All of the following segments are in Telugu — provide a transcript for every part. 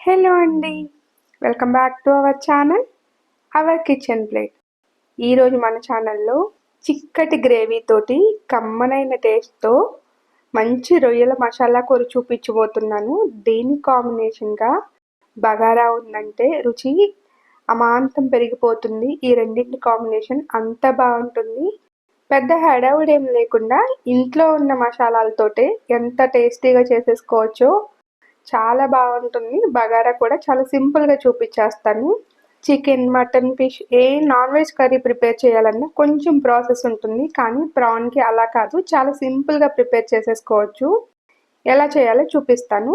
హలో అండి. Welcome back to our channel our kitchen plate. ఈరోజు మన ఛానల్లో చిక్కటి గ్రేవీతోటి కమ్మనైన టేస్ట్తో మంచి రొయ్యల మసాలా కూర చూపించబోతున్నాను. దీని కాంబినేషన్గా బగారా ఉందంటే రుచి అమాంతం పెరిగిపోతుంది. ఈ రెండింటి కాంబినేషన్ అంత బాగుంటుంది. పెద్ద హడావుడేం ఏం లేకుండా ఇంట్లో ఉన్న మసాలాలతోటే ఎంత టేస్టీగా చేసేసుకోవచ్చో చాలా బాగుంటుంది. బగారా కూడా చాలా సింపుల్గా చూపించేస్తాను చికెన్ మటన్ ఫిష్ ఏ నాన్ వెజ్ కర్రీ ప్రిపేర్ చేయాలన్నా కొంచెం ప్రాసెస్ ఉంటుంది. కానీ ప్రాన్కి అలా కాదు చాలా సింపుల్గా ప్రిపేర్ చేసేసుకోవచ్చు. ఎలా చేయాలో చూపిస్తాను.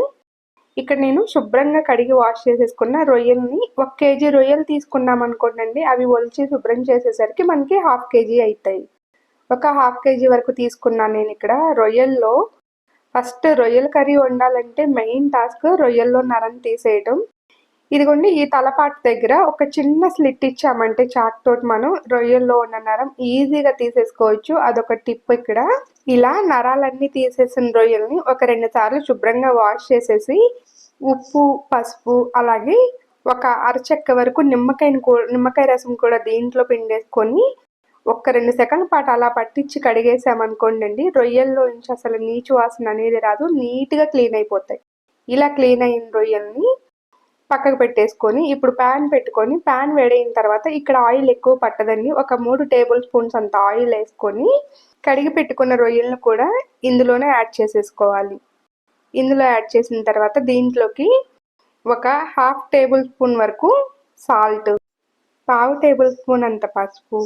ఇక్కడ నేను శుభ్రంగా కడిగి వాష్ చేసేసుకున్న రొయ్యల్ని ఒక కేజీ రొయ్యలు తీసుకున్నాం అనుకోండి అవి ఒలిచి శుభ్రం చేసేసరికి మనకి హాఫ్ కేజీ అవుతాయి ఒక హాఫ్ కేజీ వరకు తీసుకున్నాను నేను ఇక్కడ రొయ్యల్లో ఫస్ట్ రొయ్యల కర్రీ వండాలంటే మెయిన్ టాస్క్ రొయ్యల్లో నరం తీసేయటం. ఇదిగోండి ఈ తలపాటు దగ్గర ఒక చిన్న స్లిట్ ఇచ్చామంటే చాక్ తోటి మనం రొయ్యల్లో ఉన్న నరం ఈజీగా తీసేసుకోవచ్చు. అదొక టిప్ ఇక్కడ. ఇలా నరాలన్నీ తీసేసిన రొయ్యల్ని ఒక రెండు సార్లు శుభ్రంగా వాష్ చేసేసి ఉప్పు పసుపు అలాగే ఒక అరచెక్క వరకు నిమ్మకాయని నిమ్మకాయ రసం కూడా దీంట్లో పిండేసుకొని ఒక్క రెండు సెకండ్ల పాటు అలా పట్టించి కడిగేసామనుకోండి రొయ్యల్లో నుంచి అసలు నీచు వాసన అనేది రాదు నీట్గా క్లీన్ అయిపోతాయి. ఇలా క్లీన్ అయిన రొయ్యల్ని పక్కకు పెట్టేసుకొని ఇప్పుడు ప్యాన్ పెట్టుకొని ప్యాన్ వేడైన తర్వాత ఇక్కడ ఆయిల్ ఎక్కువ పట్టదండి. ఒక మూడు టేబుల్ స్పూన్స్ అంత ఆయిల్ వేసుకొని కడిగి పెట్టుకున్న రొయ్యలను కూడా ఇందులోనే యాడ్ చేసేసుకోవాలి. ఇందులో యాడ్ చేసిన తర్వాత దీంట్లోకి ఒక హాఫ్ టేబుల్ స్పూన్ వరకు సాల్ట్ పావు టేబుల్ స్పూన్ అంత పసుపు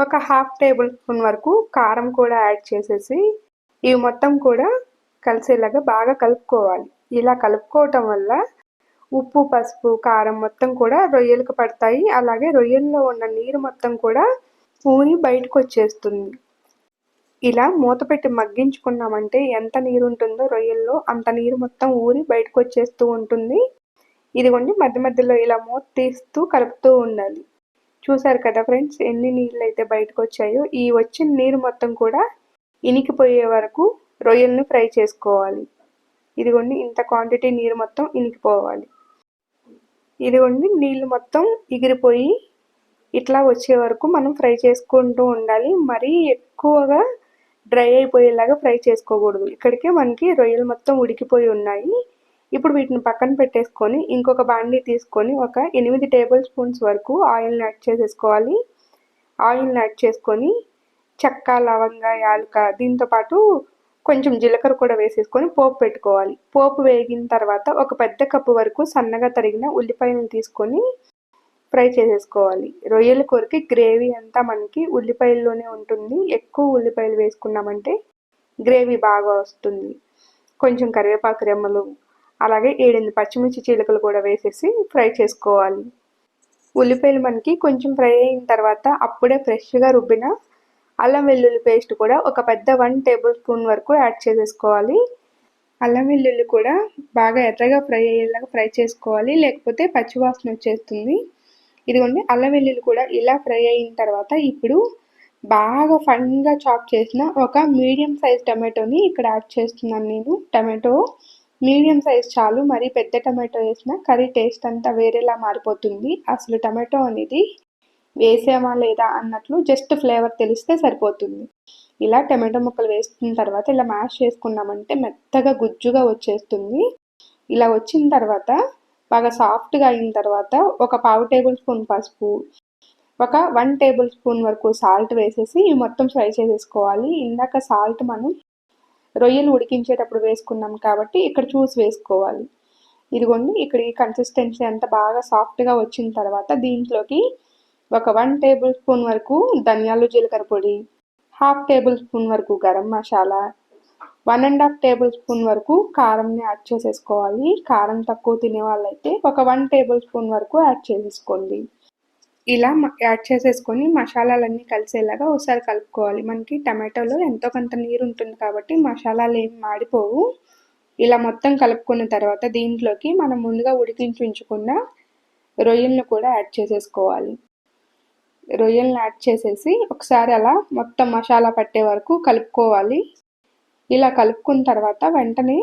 ఒక హాఫ్ టేబుల్ స్పూన్ వరకు కారం కూడా యాడ్ చేసేసి ఇవి మొత్తం కూడా కలిసేలాగా బాగా కలుపుకోవాలి. ఇలా కలుపుకోవటం వల్ల ఉప్పు పసుపు కారం మొత్తం కూడా రొయ్యలకు పడతాయి. అలాగే రొయ్యల్లో ఉన్న నీరు మొత్తం కూడా ఊరి బయటకు వచ్చేస్తుంది. ఇలా మూత పెట్టి మగ్గించుకున్నామంటే ఎంత నీరు ఉంటుందో రొయ్యల్లో అంత నీరు మొత్తం ఊరి బయటకు వచ్చేస్తూ ఉంటుంది. ఇదిగోండి మధ్య మధ్యలో ఇలా మూత తీస్తూ కలుపుతూ ఉండాలి. చూసారు కదా ఫ్రెండ్స్ ఎన్ని నీళ్ళు అయితే బయటకు వచ్చాయో ఈ వచ్చిన నీరు మొత్తం కూడా ఇనికిపోయే వరకు రొయ్యల్ని ఫ్రై చేసుకోవాలి. ఇదిగోండి ఇంత క్వాంటిటీ నీరు మొత్తం ఇనికిపోవాలి. ఇదిగోండి నీళ్ళు మొత్తం ఎగిరిపోయి ఇట్లా వచ్చే వరకు మనం ఫ్రై చేసుకుంటూ ఉండాలి. మరీ ఎక్కువగా డ్రై అయిపోయేలాగా ఫ్రై చేసుకోకూడదు. ఇక్కడికే మనకి రొయ్యలు మొత్తం ఉడికిపోయి ఉన్నాయి. ఇప్పుడు వీటిని పక్కన పెట్టేసుకొని ఇంకొక బాండీ తీసుకొని ఒక ఎనిమిది టేబుల్ స్పూన్స్ వరకు ఆయిల్ని యాడ్ చేసేసుకోవాలి. ఆయిల్ని యాడ్ చేసుకొని చెక్క లవంగ యాలక దీంతోపాటు కొంచెం జీలకర్ర కూడా వేసేసుకొని పోపు పెట్టుకోవాలి. పోపు వేగిన తర్వాత ఒక పెద్ద కప్పు వరకు సన్నగా తరిగిన ఉల్లిపాయలను తీసుకొని ఫ్రై చేసేసుకోవాలి. రొయ్యల కూరకి గ్రేవీ అంతా మనకి ఉల్లిపాయల్లోనే ఉంటుంది. ఎక్కువ ఉల్లిపాయలు వేసుకున్నామంటే గ్రేవీ బాగా వస్తుంది. కొంచెం కరివేపాకు రెమ్మలు అలాగే ఏడెనిమిది పచ్చిమిర్చి చీలకలు కూడా వేసేసి ఫ్రై చేసుకోవాలి. ఉల్లిపాయలు మనకి కొంచెం ఫ్రై అయిన తర్వాత అప్పుడే ఫ్రెష్గా రుబ్బిన అల్లం వెల్లుల్లి పేస్ట్ కూడా ఒక పెద్ద వన్ టేబుల్ స్పూన్ వరకు యాడ్ చేసేసుకోవాలి. అల్లం వెల్లుల్లి కూడా బాగా ఎర్రగా ఫ్రై అయ్యేలాగా ఫ్రై చేసుకోవాలి. లేకపోతే పచ్చివాసన వచ్చేస్తుంది. ఇదిగోండి అల్లం వెల్లుల్లి కూడా ఇలా ఫ్రై అయిన తర్వాత ఇప్పుడు బాగా ఫైన్గా చాప్ చేసిన ఒక మీడియం సైజ్ టమాటోని ఇక్కడ యాడ్ చేస్తున్నాను నేను. టమాటో మీడియం సైజ్ చాలు మరి పెద్ద టమాటో వేసిన కర్రీ టేస్ట్ అంతా వేరేలా మారిపోతుంది. అసలు టమాటో అనేది వేసామా లేదా అన్నట్లు జస్ట్ ఫ్లేవర్ తెలిస్తే సరిపోతుంది. ఇలా టమాటో ముక్కలు వేసుకున్న తర్వాత ఇలా మ్యాష్ చేసుకున్నామంటే మెత్తగా గుజ్జుగా వచ్చేస్తుంది. ఇలా వచ్చిన తర్వాత బాగా సాఫ్ట్గా అయిన తర్వాత ఒక పావు టేబుల్ స్పూన్ పసుపు ఒక వన్ టేబుల్ స్పూన్ వరకు సాల్ట్ వేసేసి మొత్తం ఫ్రై చేసేసుకోవాలి. ఇందాక సాల్ట్ మనం రొయ్యలు ఉడికించేటప్పుడు వేసుకున్నాం కాబట్టి ఇక్కడ చూసి వేసుకోవాలి. ఇదిగోండి ఇక్కడ ఈ కన్సిస్టెన్సీ అంతా బాగా సాఫ్ట్గా వచ్చిన తర్వాత దీంట్లోకి ఒక వన్ టేబుల్ స్పూన్ వరకు ధనియాలు జీలకర్ర పొడి హాఫ్ టేబుల్ స్పూన్ వరకు garam masala one and half tablespoon వరకు కారంని యాడ్ చేసేసుకోవాలి. కారం తక్కువ తినే వాళ్ళైతే ఒక వన్ టేబుల్ స్పూన్ వరకు యాడ్ చేసేసుకోండి. ఇలా యాడ్ చేసేసుకొని మసాలాలన్నీ కలిసేలాగా ఒకసారి కలుపుకోవాలి. మనకి టమాటోలో ఎంతో కొంత నీరు ఉంటుంది కాబట్టి మసాలాలు ఏమి మాడిపోవు. ఇలా మొత్తం కలుపుకున్న తర్వాత దీంట్లోకి మనం ముందుగా ఉడికించి ఉంచుకున్న రొయ్యలను కూడా యాడ్ చేసేసుకోవాలి. రొయ్యలను యాడ్ చేసేసి ఒకసారి అలా మొత్తం మసాలా పట్టే వరకు కలుపుకోవాలి. ఇలా కలుపుకున్న తర్వాత వెంటనే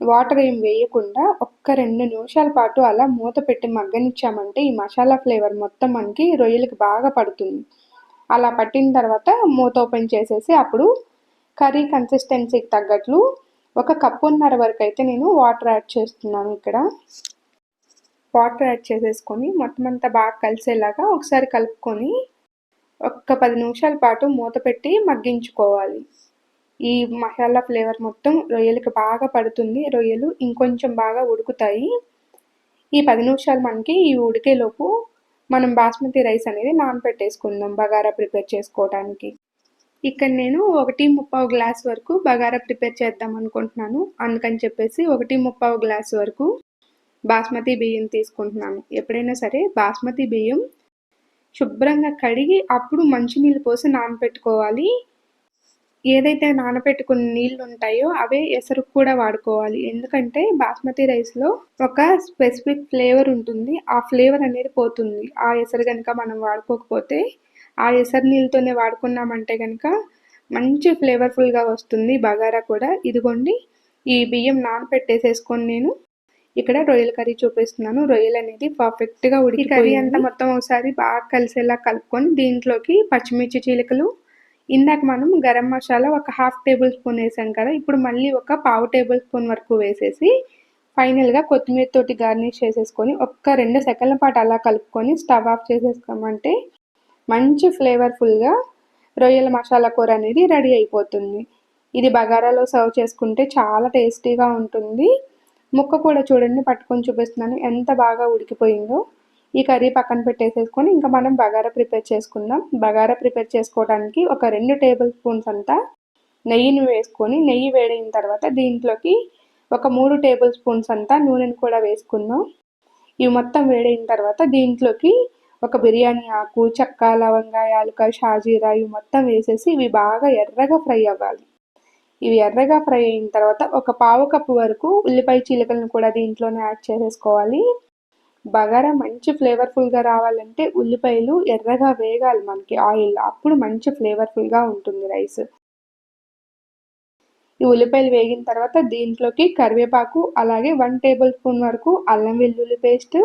వాటర్ ఏం వేయకుండా ఒక్క రెండు నిమిషాల పాటు అలా మూత పెట్టి మగ్గనిచ్చామంటే ఈ మసాలా ఫ్లేవర్ మొత్తం మనకి రొయ్యలకి బాగా పడుతుంది. అలా పట్టిన తర్వాత మూత ఓపెన్ చేసేసి అప్పుడు కర్రీ కన్సిస్టెన్సీకి తగ్గట్లు ఒక కప్పున్నర వరకు అయితే నేను వాటర్ యాడ్ చేస్తున్నాను ఇక్కడ. వాటర్ యాడ్ చేసేసుకొని మొత్తం అంతా బాగా కలిసేలాగా ఒకసారి కలుపుకొని ఒక్క పది నిమిషాల పాటు మూత పెట్టి మగ్గించుకోవాలి. ఈ మసాలా ఫ్లేవర్ మొత్తం రొయ్యలకి బాగా పడుతుంది. రొయ్యలు ఇంకొంచెం బాగా ఉడుకుతాయి. ఈ పది నిమిషాలు మనకి ఈ ఉడికేలోపు మనం బాస్మతి రైస్ అనేది నానబెట్టేసుకుందాం బగారా ప్రిపేర్ చేసుకోవడానికి ఇక్కడ నేను ఒకటి ముప్పావు గ్లాస్ వరకు బగారా ప్రిపేర్ చేద్దాం అనుకుంటున్నాను. అందుకని చెప్పేసి ఒకటి ముప్పావు గ్లాస్ వరకు బాస్మతి బియ్యం తీసుకుంటున్నాను. ఎప్పుడైనా సరే బాస్మతి బియ్యం శుభ్రంగా కడిగి అప్పుడు మంచినీళ్ళు పోసి నానబెట్టుకోవాలి ఏదైతే నానబెట్టుకున్న నీళ్ళు ఉంటాయో అవే ఎసరుకు కూడా వాడుకోవాలి. ఎందుకంటే బాస్మతి రైస్లో ఒక స్పెసిఫిక్ ఫ్లేవర్ ఉంటుంది. ఆ ఫ్లేవర్ అనేది పోతుంది. ఆ ఎసరు కనుక మనం వాడుకోకపోతే ఆ ఎసరు నీళ్ళతోనే వాడుకున్నామంటే కనుక మంచి ఫ్లేవర్ఫుల్గా వస్తుంది బగారా కూడా. ఇదిగోండి ఈ బియ్యం నానపెట్టేసేసుకొని నేను ఇక్కడ రొయ్యల కర్రీ చూపిస్తున్నాను. రొయ్యలు అనేది పర్ఫెక్ట్గా ఉడికి కర్రీ అంతా మొత్తం ఒకసారి బాగా కలిసేలా కలుపుకొని దీంట్లోకి పచ్చిమిర్చి చీలికలు ఇందాక మనం గరం మసాలా ఒక హాఫ్ టేబుల్ స్పూన్ వేసాం కదా ఇప్పుడు మళ్ళీ ఒక పావు టేబుల్ స్పూన్ వరకు వేసేసి ఫైనల్గా కొత్తిమీర తోటి గార్నిష్ చేసేసుకొని ఒక్క రెండు సెకండ్ల పాటు అలా కలుపుకొని స్టవ్ ఆఫ్ చేసేసుకోమంటే మంచి ఫ్లేవర్ఫుల్గా రొయ్యల మసాలా కూర అనేది రెడీ అయిపోతుంది. ఇది బగారాలో సర్వ్ చేసుకుంటే చాలా టేస్టీగా ఉంటుంది. ముక్క కూడా చూడండి పట్టుకొని చూపిస్తున్నాను ఎంత బాగా ఉడికిపోయిందో. ఈ కర్రీ పక్కన పెట్టేసేసుకొని ఇంకా మనం బగారా ప్రిపేర్ చేసుకుందాం. బగారా ప్రిపేర్ చేసుకోవడానికి ఒక రెండు టేబుల్ స్పూన్స్ అంతా నెయ్యిని వేసుకొని నెయ్యి వేడైన తర్వాత దీంట్లోకి ఒక మూడు టేబుల్ స్పూన్స్ అంతా నూనెను కూడా వేసుకుందాం. ఇవి మొత్తం వేడైన తర్వాత దీంట్లోకి ఒక బిర్యానీ ఆకు చెక్క లవంగా యాలుకాయ షాజీరా ఇవి మొత్తం వేసేసి ఇవి బాగా ఎర్రగా ఫ్రై అవ్వాలి. ఇవి ఎర్రగా ఫ్రై అయిన తర్వాత ఒక పావు కప్పు వరకు ఉల్లిపాయ చీలికలను కూడా దీంట్లోనే యాడ్ చేసేసుకోవాలి. బగారా మంచి ఫ్లేవర్ఫుల్గా రావాలంటే ఉల్లిపాయలు ఎర్రగా వేగాలి మనకి ఆయిల్ అప్పుడు మంచి ఫ్లేవర్ఫుల్గా ఉంటుంది రైస్ ఈ ఉల్లిపాయలు వేగిన తర్వాత దీంట్లోకి కరివేపాకు అలాగే వన్ టేబుల్ స్పూన్ వరకు అల్లం వెల్లుల్లి పేస్ట్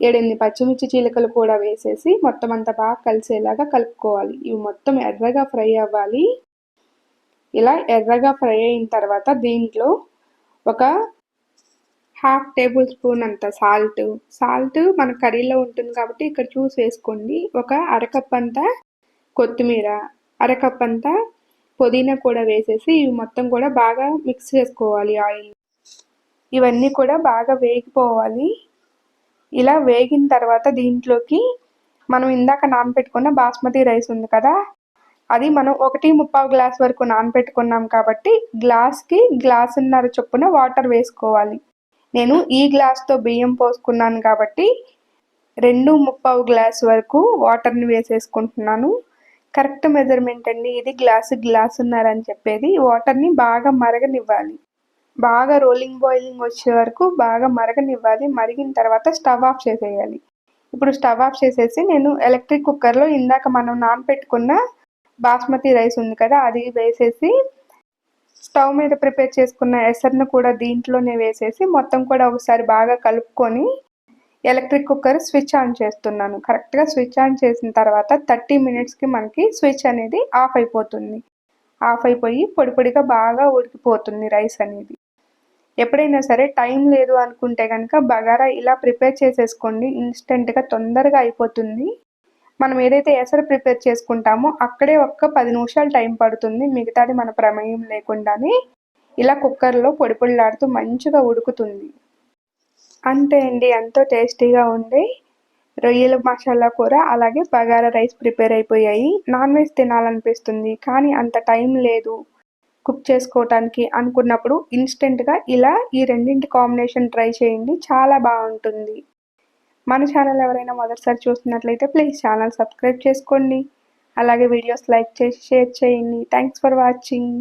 ఏడెనిమిది పచ్చిమిర్చి చీలకలు కూడా వేసేసి మొత్తం అంతా బాగా కలిసేలాగా కలుపుకోవాలి. ఇవి మొత్తం ఎర్రగా ఫ్రై అవ్వాలి. ఇలా ఎర్రగా ఫ్రై అయిన తర్వాత దీంట్లో ఒక హాఫ్ టేబుల్ స్పూన్ అంత సాల్ట్. సాల్ట్ మన కర్రీలో ఉంటుంది కాబట్టి ఇక్కడ చూసి వేసుకోండి. ఒక అరకప్ అంతా కొత్తిమీర అరకప్ అంతా పుదీనా కూడా వేసేసి ఇవి మొత్తం కూడా బాగా మిక్స్ చేసుకోవాలి ఆయిల్. ఇవన్నీ కూడా బాగా వేగిపోవాలి. ఇలా వేగిన తర్వాత దీంట్లోకి మనం ఇందాక నానబెట్టుకున్న బాస్మతి రైస్ ఉంది కదా అది మనం ఒకటి ముప్పావు గ్లాస్ వరకు నానబెట్టుకున్నాం కాబట్టి గ్లాస్కి గ్లాసున్నర చొప్పున వాటర్ వేసుకోవాలి. నేను ఈ గ్లాస్తో బియ్యం పోసుకున్నాను కాబట్టి రెండు ముప్పావు గ్లాస్ వరకు వాటర్ని వేసేసుకుంటున్నాను. కరెక్ట్ మెజర్మెంట్ అండి. ఇది గ్లాసు గ్లాస్ ఉన్నారని చెప్పేది. వాటర్ని బాగా మరగనివ్వాలి. బాగా రోలింగ్ బాయిలింగ్ వచ్చే వరకు బాగా మరగనివ్వాలి. మరిగిన తర్వాత స్టవ్ ఆఫ్ చేసేయాలి. ఇప్పుడు స్టవ్ ఆఫ్ చేసేసి నేను ఎలక్ట్రిక్ కుక్కర్లో ఇందాక మనం నానపెట్టుకున్న బాస్మతి రైస్ ఉంది కదా అది వేసేసి స్టవ్ మీద ప్రిపేర్ చేసుకున్న ఎసర్ను కూడా దీంట్లోనే వేసేసి మొత్తం కూడా ఒకసారి బాగా కలుపుకొని ఎలక్ట్రిక్ కుక్కర్ స్విచ్ ఆన్ చేస్తున్నాను. కరెక్ట్గా స్విచ్ ఆన్ చేసిన తర్వాత థర్టీ మినిట్స్కి మనకి స్విచ్ అనేది ఆఫ్ అయిపోతుంది. ఆఫ్ అయిపోయి పొడి పొడిగా బాగా ఉడికిపోతుంది రైస్ అనేది. ఎప్పుడైనా సరే టైం లేదు అనుకుంటే కనుక బగారా ఇలా ప్రిపేర్ చేసేసుకోండి. ఇన్స్టెంట్గా తొందరగా అయిపోతుంది. మనం ఏదైతే ఎసరు ప్రిపేర్ చేసుకుంటామో అక్కడే ఒక్క పది నిమిషాలు టైం పడుతుంది. మిగతాది మన ప్రమేయం లేకుండానే ఇలా కుక్కర్లో పొడి పొడిలాడుతూ మంచిగా ఉడుకుతుంది. అంతే అండి. ఎంతో టేస్టీగా ఉండే రొయ్యల మసాలా కూర అలాగే బగారా రైస్ ప్రిపేర్ అయిపోయాయి. నాన్ వెజ్ తినాలనిపిస్తుంది కానీ అంత టైం లేదు కుక్ చేసుకోవటానికి అనుకున్నప్పుడు ఇన్స్టెంట్గా ఇలా ఈ రెండింటి కాంబినేషన్ ట్రై చేయండి. చాలా బాగుంటుంది. మన ఛానల్ ఎవరైనా మొదటిసారి చూస్తున్నట్లయితే ప్లీజ్ ఛానల్ సబ్స్క్రైబ్ చేసుకోండి. అలాగే వీడియోస్ లైక్ చేసి షేర్ చేయండి. Thanks for watching